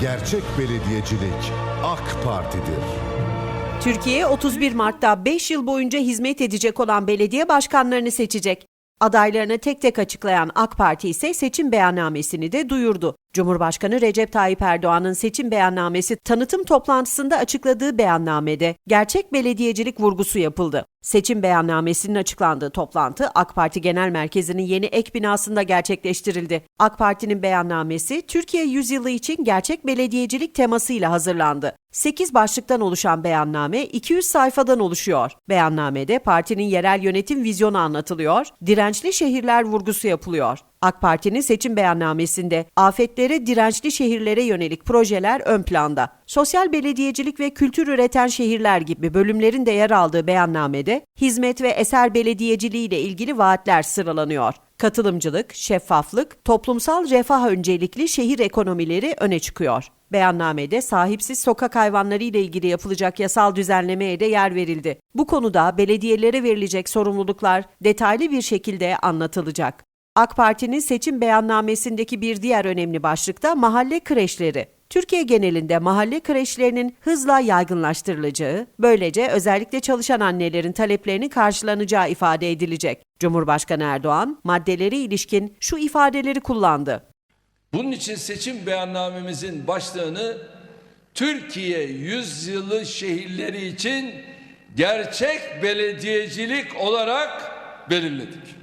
Gerçek belediyecilik AK Parti'dir. Türkiye 31 Mart'ta 5 yıl boyunca hizmet edecek olan belediye başkanlarını seçecek. Adaylarını tek tek açıklayan AK Parti ise seçim beyannamesini de duyurdu. Cumhurbaşkanı Recep Tayyip Erdoğan'ın seçim beyannamesi tanıtım toplantısında açıkladığı beyannamede gerçek belediyecilik vurgusu yapıldı. Seçim beyannamesinin açıklandığı toplantı AK Parti Genel Merkezi'nin yeni ek binasında gerçekleştirildi. AK Parti'nin beyannamesi Türkiye yüzyılı için gerçek belediyecilik temasıyla hazırlandı. 8 başlıktan oluşan beyanname 200 sayfadan oluşuyor. Beyannamede partinin yerel yönetim vizyonu anlatılıyor, dirençli şehirler vurgusu yapılıyor. AK Parti'nin seçim beyannamesinde afetlere dirençli şehirlere yönelik projeler ön planda. Sosyal belediyecilik ve kültür üreten şehirler gibi bölümlerin de yer aldığı beyannamede hizmet ve eser belediyeciliği ile ilgili vaatler sıralanıyor. Katılımcılık, şeffaflık, toplumsal refah öncelikli şehir ekonomileri öne çıkıyor. Beyannamede sahipsiz sokak hayvanları ile ilgili yapılacak yasal düzenlemeye de yer verildi. Bu konuda belediyelere verilecek sorumluluklar detaylı bir şekilde anlatılacak. AK Parti'nin seçim beyannamesindeki bir diğer önemli başlık da mahalle kreşleri. Türkiye genelinde mahalle kreşlerinin hızla yaygınlaştırılacağı, böylece özellikle çalışan annelerin taleplerinin karşılanacağı ifade edilecek. Cumhurbaşkanı Erdoğan maddeleri ilişkin şu ifadeleri kullandı. Bunun için seçim beyannamemizin başlığını Türkiye yüzyılı şehirleri için gerçek belediyecilik olarak belirledik.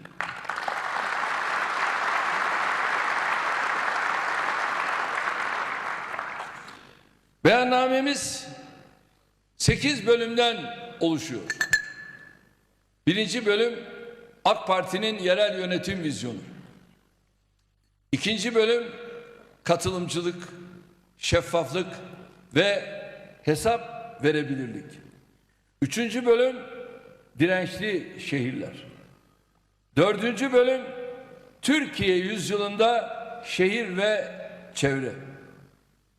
Beyannamemiz 8 bölümden oluşuyor. Birinci bölüm AK Parti'nin yerel yönetim vizyonu. İkinci bölüm katılımcılık, şeffaflık ve hesap verebilirlik. Üçüncü bölüm dirençli şehirler. Dördüncü bölüm Türkiye yüzyılında şehir ve çevre.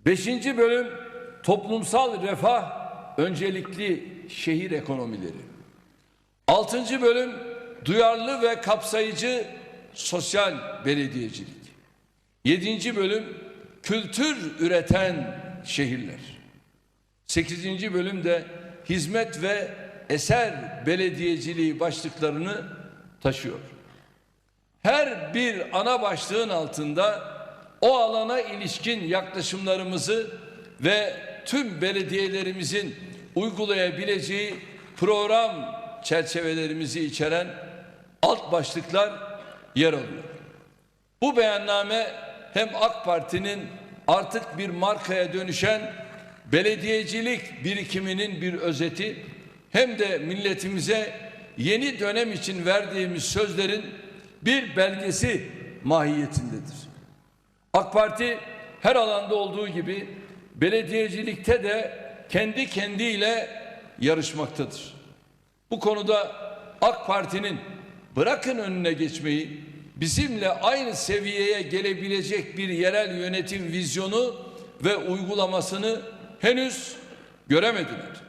Beşinci bölüm toplumsal refah öncelikli şehir ekonomileri. Altıncı bölüm duyarlı ve kapsayıcı sosyal belediyecilik. Yedinci bölüm kültür üreten şehirler. Sekizinci bölüm de hizmet ve eser belediyeciliği başlıklarını taşıyor. Her bir ana başlığın altında o alana ilişkin yaklaşımlarımızı ve tüm belediyelerimizin uygulayabileceği program çerçevelerimizi içeren alt başlıklar yer alıyor. Bu beyanname hem AK Parti'nin artık bir markaya dönüşen belediyecilik birikiminin bir özeti hem de milletimize yeni dönem için verdiğimiz sözlerin bir belgesi mahiyetindedir. AK Parti her alanda olduğu gibi belediyecilikte de kendi kendiyle yarışmaktadır. Bu konuda AK Parti'nin bırakın önüne geçmeyi bizimle aynı seviyeye gelebilecek bir yerel yönetim vizyonu ve uygulamasını henüz göremediler.